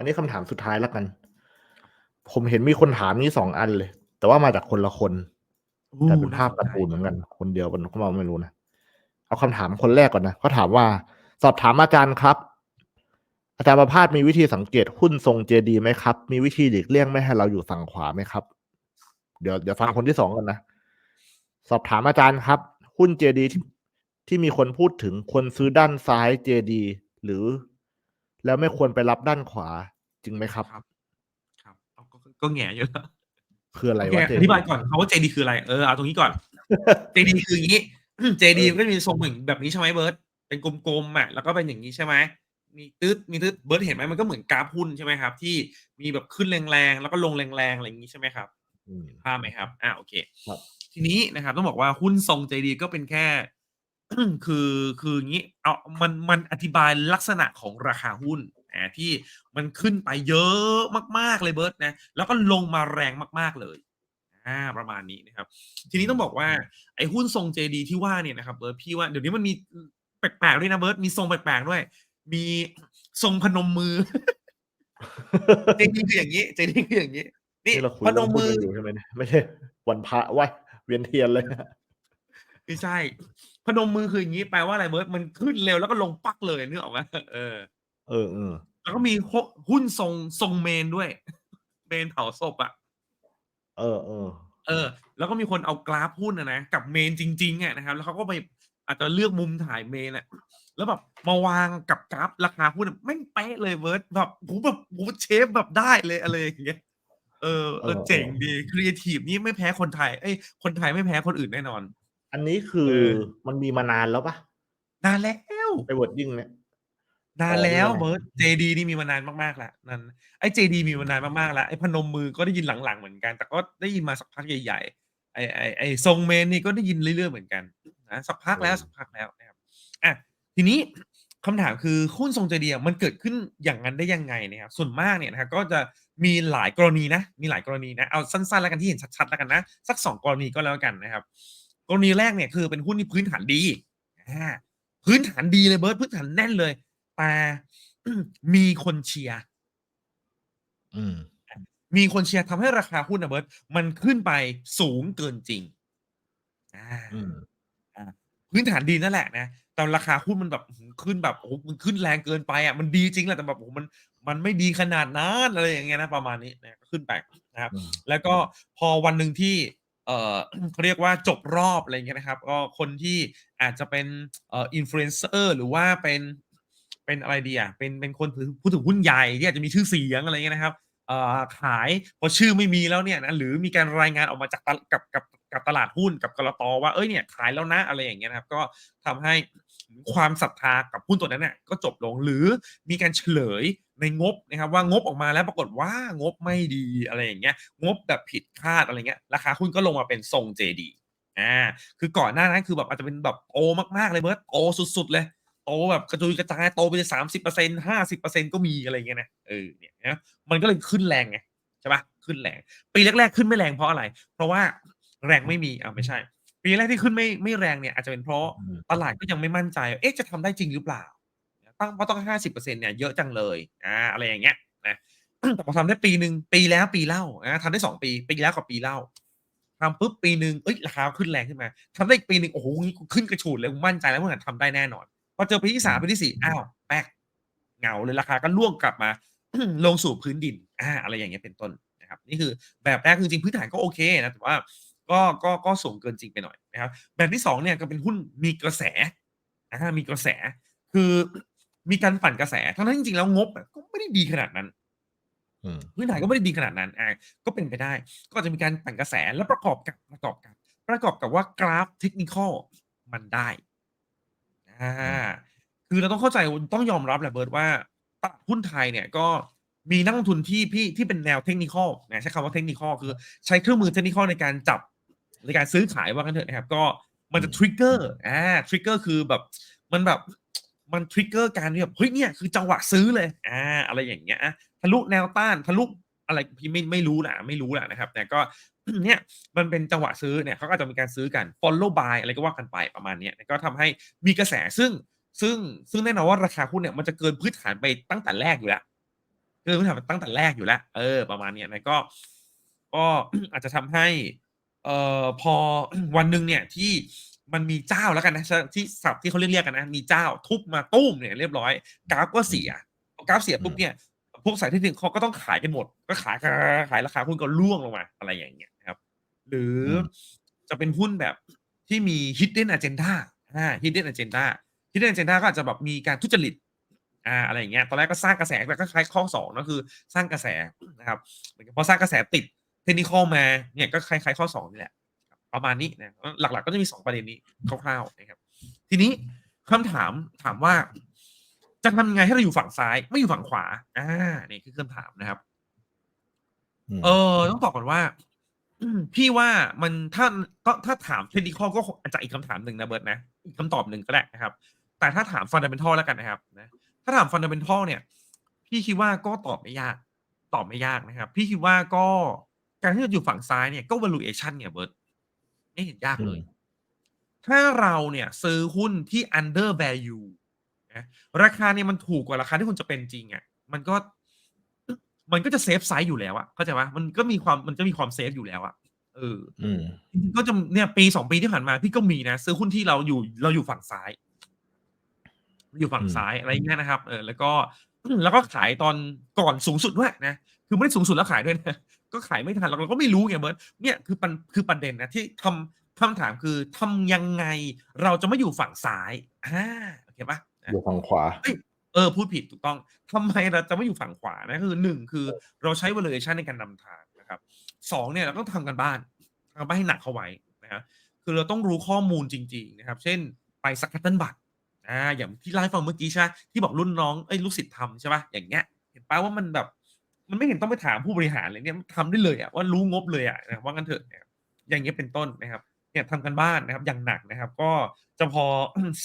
อันนี้คำถามสุดท้ายแล้วกัน ผมเห็นมีคนถามนี้สองอันเลย แต่ว่ามาจากคนละคนแต่เป็นภาพการ์ตูนเหมือนกัน คนเดียวกันเขามาไม่รู้นะเอาคำถามคนแรกก่อนนะเขาถามว่า สอบถามอาจารย์ครับ อาจารย์ประพาสมีวิธีสังเกตหุ้นทรงเจดีไหมครับ มีวิธีหลีกเลี่ยงไม่ให้เราอยู่ฝั่งขวาไหมครับ เดี๋ยวเดี๋ยวฟังคนที่สองกันนะสอบถามอาจารย์ครับ หุ้นเจดีที่ที่มีคนพูดถึงควรซื้อด้านซ้ายเจดีหรือ แล้วไม่ควรไปรับด้านขวาจริงไหมครับ ครับ ครับเอาก็ก็แหง่เยอะคืออะไรโอเควะอธิบายก่อนคำว่า JD คืออะไรเออเอาตรงนี้ก่อน JD คืออย่างนี้ JD มันก็จะมีทรงเหมือนแบบนี้ใช่ไหมเบิร์ตเป็นกลมๆอะแล้วก็เป็นอย่างนี้ใช่ไหมมีตืดมีตืดเบิร์ตเห็นไหมมันก็เหมือนกราฟหุ้นใช่ไหมครับ ที่มีแบบขึ้นแรงๆแล้วก็ลงแรงๆอะไรอย่างนี้ใช่ไหมครับอืมภาพไหมครับอ่าโอเคครับทีนี้นะครับต้องบอกว่าหุ้นทรง JD ก็เป็นแค่ คือคืออย่างนี้เอามันมันอธิบายลักษณะของราคาหุ้นอ่าที่มันขึ้นไปเยอะมากๆเลยเบิร์ตนะแล้วก็ลงมาแรงมากๆเลยอ่าประมาณนี้นะครับ ทีนี้ต้องบอกว่าไอ้หุ้นทรง JD ที่ว่าเนี่ยนะครับเบิร์ตพี่ว่าเดี๋ยวนี้มันมีแปลกๆด้วยนะเบิร์ตมีทรงแปลกๆด้วย มีทรงพนมมือ JD คืออย่างนี้ JD คืออย่างนี้นี่นี่เราคุยพนเรื่องมหุ้นมือกันอยู่ใช่ไหมเนี่ยไม่ใช่วันพระไหวเวียนเทียนเลยนะไม่ใช่ พนมมือคืออย่างนี้แปลว่าอะไรเบิร์ตมันขึ้นเร็วแล้วก็ลงปักเลยนึกออกไหมเออ เออเออแล้วก็มีฮุหุ้นทรงทรงเมนด้วย เมนเผาศพอะเออเออเออ แล้วก็มีคนเอากราฟหุ้นนะนะกับเมนจริงๆอะนะครับ แล้วเขาก็ไปอาจจะเลือกมุมถ่ายเมนอะแล้วแบบมาวางกับกราฟราคาหุ้นอะแม่งเป๊ะเลยเบิร์ตแบบผมแบบผมเชฟแบบได้เลยอะไรอย่างเงี้ยเออเออเจ๋งดีครีเอทีฟนี่ไม่แพ้คนไทย เอ้ยคนไทยไม่แพ้คนอื่นแน่นอน อันนี้คือเออมันมีมานานแล้วปะนานแล้วไอ้วอร์ดยิ่งเนี่ยนานแล้วอ๋อเบิร์ต JD นี่มีมานานมากๆแล้วนั่นไอ้ JD มีมานานมากๆแล้วไอ้พนมมือก็ได้ยินหลังๆเหมือนกัน แต่ก็ได้ยินมาสักพักใหญ่ๆไอ้ไอ้ไอ้ทรงเมนนี่ก็ได้ยินเรื่อยๆเหมือนกันนะสักพักแล้วสักพักแล้วนะครับอะทีนี้คำถามคือหุ้นทรง JD อะมันเกิดขึ้นอย่างนั้นได้ยังไงนะครับส่วนมากเนี่ยนะครับก็จะมีหลายกรณีนะ มีหลายกรณีนะเอาสั้นๆแล้วกันที่เห็นชัดๆแล้วกันนะสักสองกรณีก็แล้วกันนะครับ กรณีแรกเนี่ยคือเป็นหุ้นที่พื้นฐานดีอ่าพื้นฐานดีเลยเบิร์ตพื้นฐานแน่นเลย แต่มีคนเชียร์อืมมีคนเชียร์ทำให้ราคาหุ้นนะเบิร์ตมันขึ้นไปสูงเกินจริงอ่าอืมพื้นฐานดีนั่นแหละนะแต่ราคาหุ้นมันแบบอื้อหือขึ้นแบบโอ้โหมันขึ้นแรงเกินไปอะมันดีจริงแหละแต่แบบโอ้โหมันมันไม่ดีขนาดนั้นอะไรอย่างเงี้ยนะประมาณนี้นะก็ขึ้นไปนะครับอืมแล้วก็พอวันหนึ่งที่ เออเขาเรียกว่าจบรอบอะไรเงี้ยนะครับ ก็คนที่อาจจะเป็นเอ่ออินฟลูเอนเซอร์หรือว่าเป็นเป็นอะไรดีอะเป็นเป็นคนผู้ถือหุ้นใหญ่ที่อาจจะมีชื่อเสียงอะไรเงี้ยนะครับเอ่อขายพอชื่อไม่มีแล้วเนี่ยนะหรือมีการรายงานออกมาจากกับกับกับตลาดหุ้นกับกรตว่าเอ้ยเนี่ยขายแล้วนะอะไรอย่างเงี้ยนะครับ ก็ทำให้ความศรัทธากับหุ้นตัวนั้นเนี่ยก็จบลงหรือมีการเฉลย ในงบนะครับว่างบออกมาแล้วปรากฏว่างบไม่ดีอะไรอย่างเงี้ยงบแบบผิดคาดอะไรเงี้ยราคาหุ้นก็ลงมาเป็นทรง JD อ่าคือก่อนหน้านั้นคือแบบอาจจะเป็นแบบโตมากๆเลยเบิร์ตโตสุดๆเลยโตแบบกระจุยกระจายโตไปสามสิบเปอร์เซ็นห้าสิบเปอร์เซ็นก็มีอะไรเงี้ยนะเออเนี่ยนะมันก็เลยขึ้นแรงไงใช่ปะขึ้นแรง ปีแรกๆขึ้นไม่แรงเพราะอะไร เพราะว่าแรงไม่มีอ่าไม่ใช่ ปีแรกที่ขึ้นไม่ไม่แรงเนี่ยอาจจะเป็นเพราะอืมตลาดก็ยังไม่มั่นใจ เอ๊ะจะทำได้จริงหรือเปล่า ตั้งเพราะต้องห้าสิบเปอร์เซ็นเนี่ยเยอะจังเลยอ่าอะไรอย่างเงี้ยนะแต่พอทำได้ปีหนึ่งปีแล้วปีเล่านะทำได้สองปีปีแล้วกับปีเล่าทำปุ๊บปีหนึ่งเอ้ยราคาขึ้นแรงขึ้นมาทำได้อีกปีหนึ่งโอ้โหงี้กูขึ้นกระฉูดเลยกูมั่นใจแล้วว่าทำได้แน่นอนพอเจอปีที่สามปีที่สี่อ้าวแป๊กเหงาเลยราคาก็ล่วงกลับมาลงสู่พื้นดินอ่าอะไรอย่างเงี้ยเป็นต้นนะครับนี่คือแบบแรกคือจริงๆพื้นฐานก็โอเคนะแต่ว่าก็ก็ก็สูงเกินจริงไปหน่อยนะครับแบบที่สองเนี่ยก็เป็นหุ้นมีกระแสอ่ามีกระแสคือ มีการปั่นกระแส ทั้งนั้นจริงๆแล้วงบอะก็ไม่ได้ดีขนาดนั้นอืมพื้นฐานก็ไม่ได้ดีขนาดนั้นอ่าก็เป็นไปได้ ก็อาจจะมีการปั่นกระแสแล้วประกอบกับประกอบกับ ประกอบกับว่ากราฟเทคนิคอลมันได้อ่าคือเราต้องเข้าใจต้องยอมรับแหละเบิร์ดว่าตลาดหุ้นไทยเนี่ยก็มีนักลงทุนที่พี่ที่เป็นแนวเทคนิคอลนะใช้คำว่าเทคนิคอลคือใช้เครื่องมือเทคนิคอลในการจับในการซื้อขายว่ากันเถอะนะครับ ก็มันจะทริกเกอร์อ่าทริกเกอร์คือแบบมันแบบ มันทริกเกอร์การที่แบบเฮ้ยเนี่ยคือจังหวะซื้อเลยอ่าอะไรอย่างเงี้ยทะลุแนวต้านทะลุอะไรพี่ไม่ไม่รู้แหละไม่รู้แหละนะครับ แต่ก็เนี่ยมันเป็นจังหวะซื้อเนี่ยเขาก็จะมีการซื้อกัน follow buy อะไรก็ว่ากันไปประมาณนี้ก็ทำให้มีกระแสซึ่งซึ่งซึ่งแน่นอนว่าราคาหุ้นเนี่ยมันจะเกินพื้นฐานไปตั้งแต่แรกอยู่แล้วคือพื้นฐานตั้งแต่แรกอยู่แล้ว เออ ประมาณนี้นะก็ ก็อาจจะทำให้ เอ่อพอวันหนึ่งเนี่ยที่ มันมีเจ้าแล้วกันนะชที่ศัพท์ที่เขาเรียกๆกันนะ มีเจ้าทุบมาตู้มเนี่ยเรียบร้อย กราฟก็อืเสีมยพอกราฟเสียอืปุ๊บมเนี่ยพวกสายเทคนิคเขาก็ต้องขายกันหมด ก็ขายขายราคาหุ้นก็ร่วงลงมา อะไรอย่างเงี้ยนะครับ หรืออืมจะเป็นหุ้นแบบที่มี hidden agenda อา hidden agenda hidden agenda ก็อาจจะแบบมีการทุจริตอาอะไรอย่างเงี้ยตอนแรกก็สร้างกระแสแต่ก็คล้ายข้อ2ก็คือสร้างกระแสนะครับเหมือนกับพอสร้างกระแสติด technical มาเนี่ยก็คล้ายๆข้อ2นี่แหละ ประมาณนี้นะหลักๆก็จะมี 2 ประเด็นนี้คร่าวๆนะครับ ทีนี้คำถามถามว่า จะทำยังไงให้เราอยู่ฝั่งซ้าย ไม่อยู่ฝั่งขวาอานี่คือคำถามนะครับอืมเออ ต้องตอบก่อนว่าอืมพี่ว่ามันถ้าก็ถ้าถาม technical ก็คงอาจจะอีกคำถามหนึ่งนะเบิร์ตนะอีกคำตอบหนึ่งก็ได้นะครับ แต่ถ้าถาม fundamental แล้วกันนะครับนะถ้าถาม fundamental เนี่ย พี่คิดว่าก็ตอบไม่ยาก ตอบไม่ยากนะครับ พี่คิดว่าก็การที่จะอยู่ฝั่งซ้ายเนี่ยก็ valuation เนี่ยเบิร์ต ไม่เห็นยากอืเลมยถ้าเราเนี่ยซื้อหุ้นที่ under value นะราคาเนี่ยมันถูกกว่าราคาที่คุณจะเป็นจริงอะมันก็ มันก็จะเซฟไซซ์อยู่แล้วอะเข้าใจเปล่า?มันก็มีความมันก็มีความเซฟอยู่แล้วอะเอออืมจริงๆก็จะเนี่ยปี2ปีที่ผ่านมา พี่ก็มีนะซื้อหุ้นที่เราอยู่เราอยู่ฝั่งซ้าย อยู่ฝั่อืงมซ้ายอะไรอย่างเงี้ยนะครับ เออ แล้วก็อืมแล้วก็ขายตอนก่อนสูงสุดด้วยนะ คือไม่ได้สูงสุดแล้วขายด้วยนะ ก็ขายไม่ทันหรอกเราก็ไม่รู้ไงเบิร์ตเนี่ยคือปัญคือประเด็นนะที่ทำคำถามคือทำยังไงเราจะไม่อยู่ฝั่งซ้ายอาโอเคเปล่า?ออายู่ฝั่งขวาเฮ้ยเออพูดผิดถูกต้องทำไมเราจะไม่อยู่ฝั่งขวานะคือ1คือเราใช้ valuation ในการนำทางนะครับ2เนี่ยเราต้องทำการบ้านทำการบ้านให้หนักเข้าไว้นะครับคือเราต้องรู้ข้อมูลจริง ๆ นะครับ เช่นไป Stratton บัตรอาอย่างที่เล่าให้ฟังเมื่อกี้ใช่ไหมที่บอกรุ่นน้องเอ๊ยลูกศิษย์ทำใช่เปล่า?อย่างเงี้ย เห็นเปล่าว่ามันแบบ มันไม่เห็นต้องไปถามผู้บริหารเลยเนี่ยมันทำได้เลยอะว่ารู้งบเลยอะนะว่างั้นเถอะนะครับอย่างเงี้ยเป็นต้นนะครับเนี่ยทำการบ้านนะครับอย่างหนักนะครับ ก็จะพอ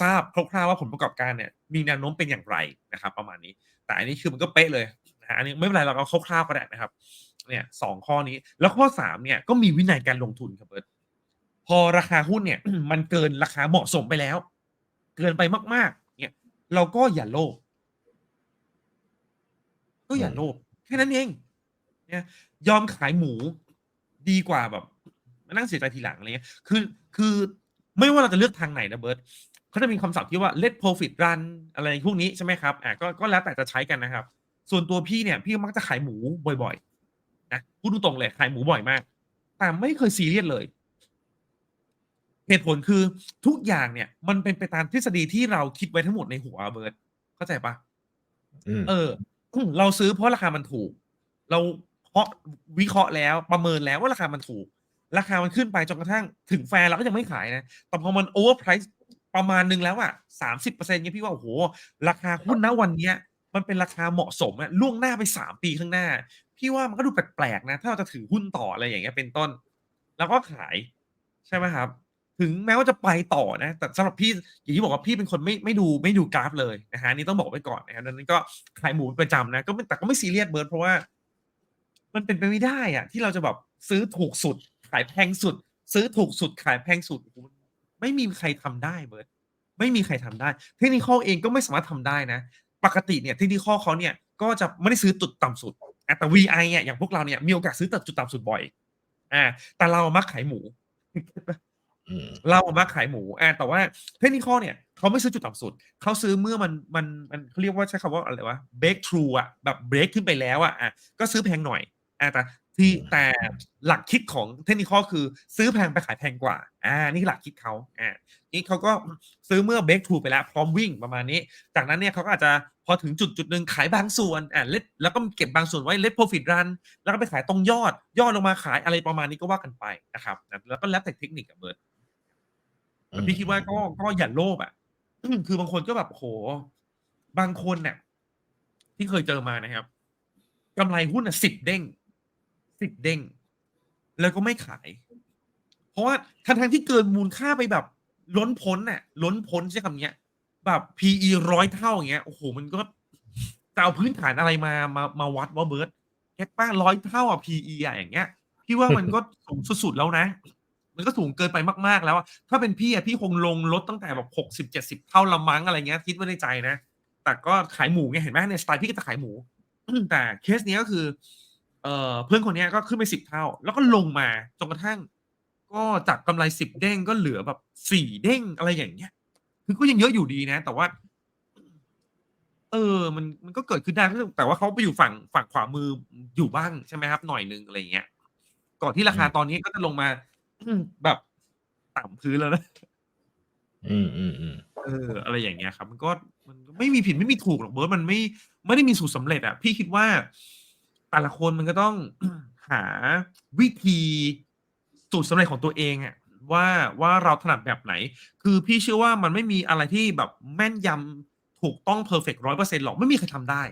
ทราบคร่าวๆว่าผลประกอบการเนี่ยมีแนวโน้มเป็นอย่างไรนะครับ ประมาณนี้ แต่อันนี้คือมันก็เป๊ะเลยนะอันนี้ไม่เป็นไรเราเอาคร่าวๆก็ได้นะครับ เนี่ย2ข้อนี้แล้วข้อ3เนี่ยก็มีวินัยการลงทุนครับเบิร์ตพอราคาหุ้นเนี่ย มันเกินราคาเหมาะสมไปแล้ว เกินไปมาก ๆ เนี่ย เราก็อย่าโลภก็อย่าโลภ แค่นั้นเองนะยอมขายหมูดีกว่าแบบมานั่งเสียใจทีหลังอะไรเงี้ยคือคือไม่ว่าเราจะเลือกทางไหนนะเบิร์ตเขาจะมีคำศัพท์ที่ว่า let profit run อะไรพวกนี้ใช่ไหมครับ?อาก็ก็แล้วแต่จะใช้กันนะครับ ส่วนตัวพี่เนี่ย พี่มักจะขายหมูบ่อยๆนะพูดตรงๆเลยขายหมูบ่อยมาก แต่ไม่เคยซีเรียสเลยเหตุผลคือทุกอย่างเนี่ย มันเป็นไปตามทฤษฎีที่เราคิดไว้ทั้งหมดในหัวอะเบิร์ตเข้าใจเปล่า?อืมเอออืม เราซื้อเพราะราคามันถูก เราเคาะวิเคราะห์แล้วประเมินแล้วว่าราคามันถูก ราคามันขึ้นไปจนกระทั่งถึงแฟร์เราก็ยังไม่ขายนะ แต่พอมัน overprice ประมาณหนึ่งแล้วอะ30%เงี้ยพี่ว่าโอ้โฮราคาหุ้นณวันเนี้ย มันเป็นราคาเหมาะสมอะล่วงหน้าไป3ปีข้างหน้า พี่ว่ามันก็ดูแปลกๆนะ ถ้าเราจะถือหุ้นต่ออะไรอย่างเงี้ยเป็นต้นเราก็ขายใช่ไหมครับ? ถึงแม้ว่าจะไปต่อนะ แต่สำหรับพี่อย่างที่บอกว่าพี่เป็นคนไม่ไม่ดูไม่ดูกราฟเลยนะครับอันนี้ต้องบอกไว้ก่อนนะครับดังนั้นก็ขายหมูเป็นประจำนะก็แต่ก็ไม่ซีเรียสเบิร์ตเพราะว่า มันเป็นไปไม่ได้อะที่เราจะแบบซื้อถูกสุด ขายแพงสุด ซื้อถูกสุดขายแพงสุดไม่มีใครทำได้เบิร์ตไม่มีใครทำได้ technical เองก็ไม่สามารถทำได้นะ ปกติเนี่ย technical เขาเนี่ยก็จะไม่ได้ซื้อจุดต่ำสุดแต่ VI อะอย่างพวกเราเนี่ยมีโอกาสซื้อจุดต่ำสุดบ่อย อ่า แต่เรามักขายหมู เราอะมักขายหมูอาแต่ว่า technical เนี่ยเขาไม่ซื้อจุดต่ำสุด เขาซื้อเมื่อมันมันมันเขาเรียกว่าใช้คำว่าอะไรวะ break through อะแบบเบรกขึ้นไปแล้วอะอาก็ซื้อแพงหน่อยอาแต่ที่อืมแต่หลักคิดของ technical คือ ซื้อแพงไปขายแพงกว่าอานี่คือหลักคิดเขาอานี่เขาก็อืมซื้อเมื่อ break through ไปแล้ว พร้อมวิ่งประมาณนี้ จากนั้นเนี่ยเขาก็อาจจะพอถึงจุดจุดหนึ่งขายบางส่วนอา let แล้วก็เก็บบางส่วนไว้ let profit run แล้วก็ไปขายตรงยอดย่อลงมาขายอะไรประมาณนี้ก็ว่ากันไปนะครับนะแล้วก็แล้วแต่เทคนิคอะเบิร์ตอื แต่พี่คิดว่าก็มก็อย่าโลภอะอืมคือบางคนก็แบบโอ้โฮบางคนน่ะที่เคยเจอมานะครับกำไรหุ้นน่ะ10เด้ง10เด้ง แล้วก็ไม่ขาย เพราะว่าทั้งๆที่เกินมูลค่าไปแบบ ล้นพ้นน่ะ ล้นพ้นใช้คำเนี้ย แบบ PE 100เท่าอย่างเงี้ยโอ้โฮมันก็จะเอาพื้นฐานอะไรมามามาวัดวะเบิร์ตเก็ตเปล่า?100เท่าอะ PE อะอย่างเงี้ยพี่ว่ามันก็สูงสุดๆแล้วนะ มันก็สูงเกินไปมากๆ แล้วถ้าเป็นพี่อะพี่คงลงลดตั้งแต่แบบ60-70เจ็ดสิบเท่าล้วมั้งอะไรเงี้ยคิดไว้ในใจนะ แต่ก็ขายหมูไงเห็นไหม?เนี่ยสไตล์พี่ก็จะขายหมู แต่เคสเนี้ยก็คือ เอ่อเพื่อนคนนี้ก็ขึ้นไปสิบเท่า แล้วก็ลงมาจนกระทั่ง ก็จากกำไรสิบเด้งก็เหลือแบบสี่เด้งอะไรอย่างเงี้ยคือก็ยังเยอะอยู่ดีนะ แต่ว่าเออ มันมันก็เกิดขึ้นได้แต่ว่าเขาไปอยู่ฝั่งฝั่งขวามืออยู่บ้างใช่ไหมครับ หน่อยหนึ่งอะไรเงี้ย ก่อนที่ราคาตอนนี้ก็จะลงมา แบบต่ำพื้นแล้วนะอืมอืมอืมเออ อะไรอย่างเงี้ยครับ มันก็มันก็ไม่มีผิดไม่มีถูกหรอกเบิร์ตมันไม่ไม่ได้มีสูตรสำเร็จอะพี่คิดว่า แต่ละคนมันก็ต้องหาวิธีสูตรสำเร็จของตัวเองอะว่าว่าเราถนัดแบบไหน คือพี่เชื่อว่ามันไม่มีอะไรที่แบบแม่นยำถูกต้องเพอร์เฟกร้อยเปอร์เซ็นหรอกไม่มีใครทำได้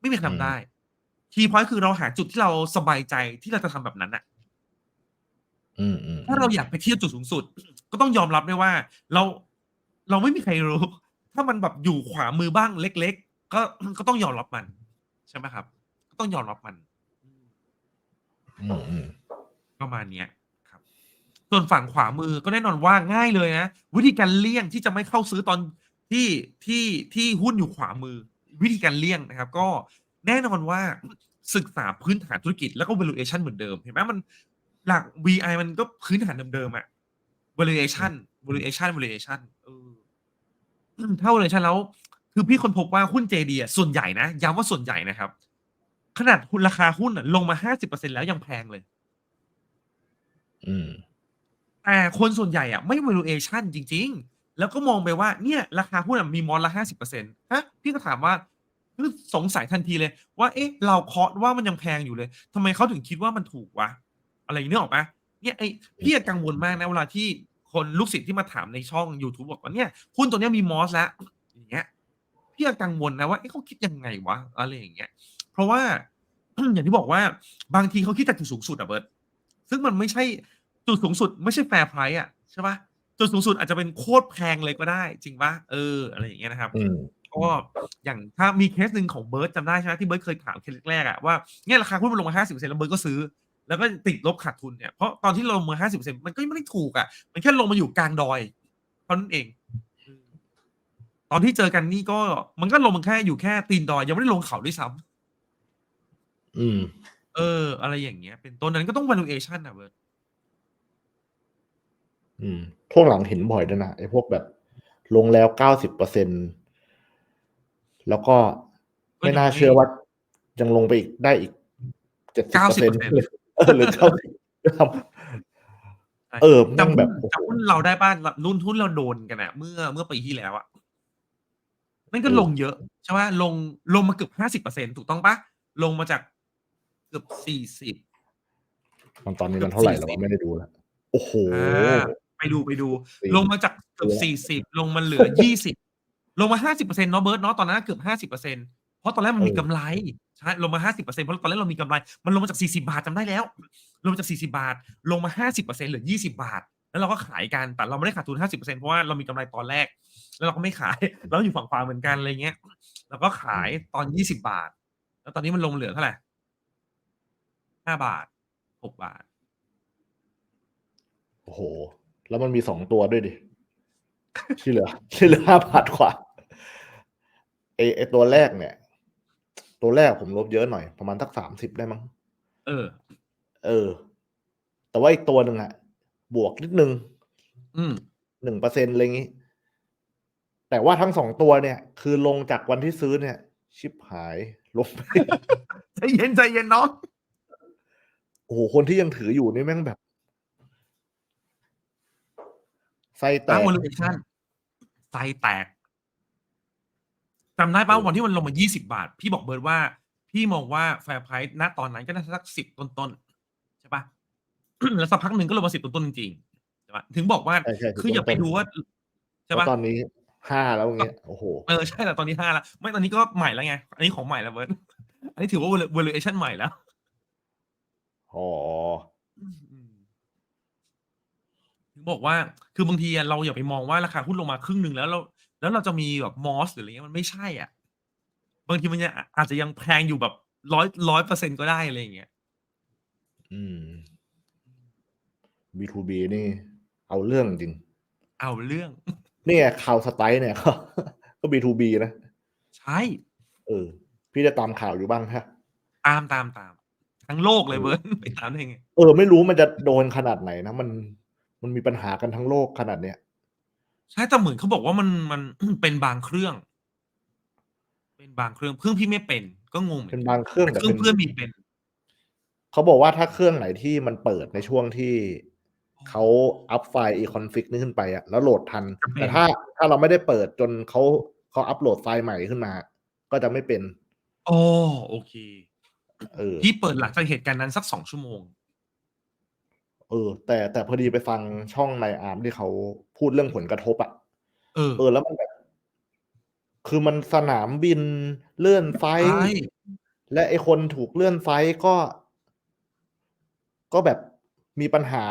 ไม่มีใครทำได้คีย์พอยต์คือเราหาจุดที่เราสบายใจที่เราจะทำแบบนั้นอะอืมอืม ถ้าเราอยากไปเที่ยวจุดสูงสุด ก็ต้องยอมรับด้วยว่า เราเราไม่มีใครรู้ ถ้ามันแบบอยู่ขวามือบ้างเล็ก ๆ ก็ก็ต้องยอมรับมัน ใช่ไหมครับ ก็ต้องยอมรับมันอืมอืมประมาณเนี้ยครับ ส่วนฝั่งขวามือก็แน่นอนว่าง่ายเลยนะ วิธีการเลี่ยงที่จะไม่เข้าซื้อตอนที่ที่ที่หุ้นอยู่ขวามือ วิธีการเลี่ยงนะครับ ก็แน่นอนว่าศึกษาพื้นฐานธุรกิจแล้วก็ valuation เหมือนเดิม เห็นไหมมัน หลัก VI มันก็พื้นฐานเดิมๆอะ valuation valuation valuation เอออืมถ้า valuation แล้ว คือพี่คนพบว่าหุ้น JD อะส่วนใหญ่นะย้ำว่าส่วนใหญ่นะครับ ขนาดหุ้นราคาหุ้นอะลงมา50%แล้วยังแพงเลย อืมแต่คนส่วนใหญ่อะไม่ valuation จริง ๆ แล้วก็มองไปว่าเนี่ยราคาหุ้นอะมีมอลละห้าสิบเปอร์เซ็นต์ฮะพี่ก็ถามว่าคือสงสัยทันทีเลยว่า เอ๊ะ เราเคาะว่ามันยังแพงอยู่เลยทำไมเขาถึงคิดว่ามันถูกวะ อะไรอย่างนี้นึกออกปะเนี่ยไอ้พี่อะกังวลมากนะเวลาที่คนลูกศิษย์ที่มาถามในช่อง YouTube บอกว่าเนี่ยหุ้นตัวเนี้ยมีมอสแล้วอย่างเงี้ยพี่ก็กังวลนะว่าเอ๊ะเขาคิดยังไงวะอะไรอย่างเงี้ย เพราะว่าอย่างที่บอกว่าบางทีเขาคิดแต่จุดสูงสุดอะเบิร์ตซึ่งมันไม่ใช่จุดสูงสุด ไม่ใช่แฟร์ไพรส์อะใช่ปะจุดสูงสุดอาจจะเป็นโคตรแพงเลยก็ได้ จริงปะเอออะไรอย่างเงี้ยนะครับอืมก็อย่างถ้ามีเคสหนึ่งของเบิร์ตจำได้ใช่ไหมที่เบิร์ตเคยถามเคสแรกๆอะว่าเนี่ยราคาหุ้นมันลงมาห้าสิบเปอร์เซ็นต์แล้วเบิร์ตก็ซื้อ แล้วก็ติดลบขาดทุนเนี่ยเพราะตอนที่ลงมาห้าสิบเปอร์เซ็นต์มันก็ไม่ได้ถูกอะมันแค่ลงมาอยู่กลางดอยเท่านั้นเอง ตอนที่เจอกันนี่ก็มันก็ลงมันแค่อยู่แค่ตีนดอย ยังไม่ได้ลงเขาด้วยซ้ำอืม เออ อะไรอย่างเงี้ย เป็นต้นนั้นก็ต้อง valuation อะเบิร์ตอืมช่วงหลังเห็นบ่อยด้วยนะไอ้พวกแบบลงแล้วเก้าสิบเปอร์เซ็นแล้วก็ไม่น่าเชื่อว่ายังลงไปอีกได้อีกเจ็ดสิบเปอร์เซ็นต์ เออหรือเก้าสิบเออแม่งจำแบหุ้นบโอ้โหจำหุ้นเราได้บ้านรุ่นทุนเราโดนกันอะเมื่อเมื่อปีที่แล้วอะมันก็เออลงเยอะใช่ไหมลงลงมาเกือบห้าสิบเปอร์เซ็นถูกต้องปะลงมาจากเกือบสี่สิบมันตอนนี้มันเท่าไหร่แล้ววะไม่ได้ดูแล้วโอ้โหอ่าไปดูไปดูสี่ลงมาจากเกือบเยอะสี่สิบลงมาเหลือยี่สิบลงมาห้าสิบเปอร์เซ็นต์เนาะเบิร์ตเนาะตอนนั้นเกือบห้าสิบเปอร์เซ็นต์เพราะตอนแรกมันมีกำไร ใช่ลงมาห้าสิบเปอร์เซ็นต์เพราะตอนแรกเรามีกำไร มันลงมาจากสี่สิบาทจำได้แล้ว ลงมาจากสี่สิบาท ลงมาห้าสิบเปอร์เซ็นต์เหลือยี่สิบาท แล้วเราก็ขายกัน แต่เราไม่ได้ขาดทุนห้าสิบเปอร์เซ็นต์เพราะว่าเรามีกำไรตอนแรก แล้วเราก็ไม่ขาย เราอยู่ฝั่งขวาเหมือนกันอะไรเงี้ยเราก็ขายตอนยี่สิบาท แล้วตอนนี้มันลงเหลือเท่าไหร่ห้าบาทหกบาท โอ้โห แล้วมันมีสองตัวด้วยดิ ที่เหลือ ที่เหลือห้าบาทกว่าไอไอตัวแรกเนี่ย ตัวแรกผมลบเยอะหน่อย ประมาณสักสามสิบได้มั้ง เออ เออ แต่ว่าอีกตัวหนึ่งอะบวกนิดนึง อืมหนึ่งเปอร์เซ็นอะไรอย่างงี้ แต่ว่าทั้งสองตัวเนี่ย คือลงจากวันที่ซื้อเนี่ย ชิบหายลงไป ใจเย็นใจเย็นเนาะโอ้โห คนที่ยังถืออยู่นี่แม่งแบบไส้แตตั้งก valuation ไฟแตก จำได้ป่ะเออวันที่มันลงมา 20 บาท พี่บอกเบิร์ดว่า พี่มองว่าแฟร์ไพรส์ณตอนนั้นก็น่าจะสักสิบต้นๆใช่ป่ะแล้วสักพักหนึ่งก็ลงมาสิบต้นๆจริงๆใช่ป่ะถึงบอกว่าใช่ใช่คืออย่าไปดูว่าใช่แล้วป่ะตอนนี้ห้าแล้วอย่างเงี้ยโอ้โหเออใช่แต่ตอนนี้ห้าแล้วไม่ตอนนี้ก็ใหม่แล้วไง อันนี้ของใหม่แล้วเบิร์ดอันนี้ถือว่า valuation ใหม่แล้วอ๋ออืมถึงบอกว่าคือบางทีอะเราอย่าไปมองว่าราคาหุ้นลงมาครึ่งหนึ่งแล้วเรา แล้วเราจะมีแบบมอสหรืออะไรเงี้ยมันไม่ใช่อะ บางทีมันยังอาจจะยังแพงอยู่แบบร้อยร้อยเปอร์เซ็นก็ได้อะไรอย่างเงี้ย อืม B2B นี่ เอาเรื่องจริง เอาเรื่อง นี่ไงข่าวสไตล์เนี่ยก็ B2B นะ ใช่ เออ พี่จะตามข่าวอยู่บ้างฮะ ตามตามตาม ทั้งโลกเลยเออเบิร์ดไปตามได้ไง เออ ไม่รู้มันจะโดนขนาดไหนนะ มัน มันมีปัญหากันทั้งโลกขนาดเนี้ย ใช่แต่เหมือนเขาบอกว่ามันมัน เป็นบางเครื่อง เป็นบางเครื่องเครื่องพี่ไม่เป็น ก็งงหมือเป็นกับางเครื่องแต่แต่เครื่อเป็งนเพื่อนมีเป็น เขาบอกว่าถ้าเครื่องไหนที่มันเปิดในช่วงที่เขาอัพไฟล์ e config นี่ขึ้นไปอะแล้วโหลดทัน จะเป็น แต่ถ้าถ้าเราไม่ได้เปิดจนเขาเขาอัพโหลดไฟล์ใหม่ขึ้นมา ก็จะไม่เป็น อ๋อโอเค เออ พี่เปิดหลังจากเหตุการณ์นั้นสักสองชั่วโมง เออ แต่แต่พอดีไปฟังช่องในอาร์มที่เขาพูดเรื่องผลกระทบอะเออ เออ แล้วมันแบบคือมันสนามบินเลื่อนไฟล์ใช่และไอคนถูกเลื่อนไฟล์ก็ ก็แบบมีปัญหา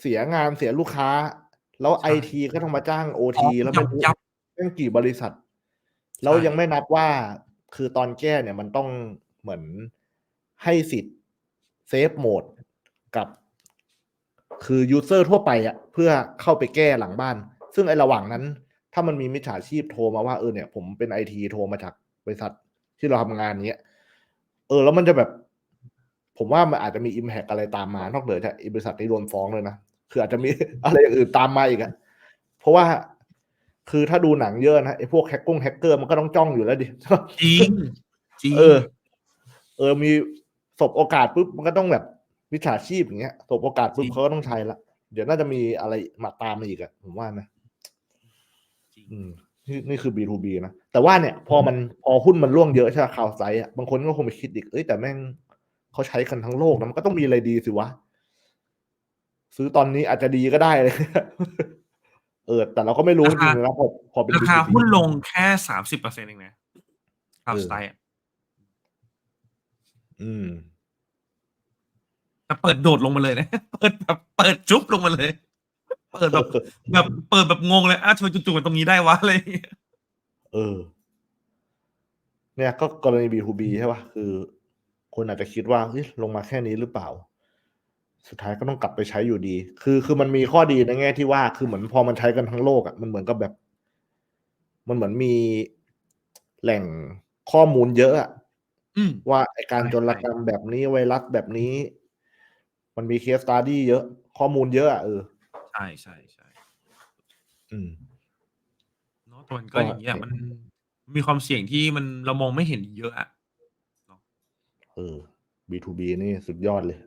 เสียงานเสียลูกค้า แล้วไอทีก็ต้องมาจ้างโอทีแล้วไม่รู้ยับเรื่องกี่บริษัท แล้วใช่ยังไม่นับว่าคือตอนแก้เนี่ยมันต้องเหมือนให้สิทธิ์เซฟโหมดกับ คือยูเซอร์ทั่วไปอะเพื่อเข้าไปแก้หลังบ้าน ซึ่งไอระหว่างนั้น ถ้ามันมีมิจฉาชีพโทรมาว่าเออเนี่ยผมเป็นไอทีโทรมาจากบริษัทที่เราทำงานเนี้ย เออ แล้วมันจะแบบ ผมว่ามันอาจจะมีอิมแพกอะไรตามมานอกเหนือจากไอ้บริษัทที่โดนฟ้องเลยนะคืออาจจะมีอะไรอย่างอื่นตามมาอีกอะเพราะว่าคือถ้าดูหนังเยอะนะไอ้พวกแฮกกุ้งแฮกเกอร์มันก็ต้องจ้องอยู่แล้วดิจริงจริงเออ เออมีสบโอกาสปุ๊บมันก็ต้องแบบ วิชาชีพอย่างเงี้ยสบโอกาสปุ๊บเขาก็ต้องใช้ละ เดี๋ยวน่าจะมีอะไรมาตามมาอีกอะผมว่านะจริงอืมนี่นี่คือ B2B นะ แต่ว่าเนี่ย พอมันพอหุ้นมันร่วงเยอะใช่ไหมข่าวไซต์อะบางคนก็คงไปคิดอีก เอ้ยแต่แม่งเขาใช้กันทั้งโลกนะมันก็ต้องมีอะไรดีสิวะ ซื้อตอนนี้อาจจะดีก็ได้เลยเออ แต่เราก็ไม่รู้จริงๆนะพอพอเป็นราคา B2B หุ้นลงแค่สามสิบเปอร์เซ็นต์เองนะข่าวเออสไตล์อะอืมแต่ เปิดโดดลงมาเลยนะ เปิดแบบเปิดจุ๊บลงมาเลย เปิดแบบแบบเปิดแบบงงเลยอ้าวทำไมจู่ๆมันตรงนี้ได้วะอะไรอย่างเงี้ยเออ เนี่ยก็กรณี B2B ใช่ป่ะคือ คนอาจจะคิดว่าเฮ้ยลงมาแค่นี้หรือเปล่า สุดท้ายก็ต้องกลับไปใช้อยู่ดี คือคือมันมีข้อดีในแง่ที่ว่าคือเหมือนพอมันใช้กันทั้งโลกอะมันเหมือนกับแบบ มันเหมือนมีแหล่งข้อมูลเยอะอะอืมว่าไอการใช่โจรกรรมแบบนี้ไวรัสแบบนี้ มันมีเคสตาดี้เยอะ ข้อมูลเยอะอะเออใช่ใช่ใช่อืมเนาะแต่มันก็อย่างเงี้ยมันมีความเสี่ยงที่มันเรามองไม่เห็นเยอะอะเออ B2B นี่สุดยอดเลย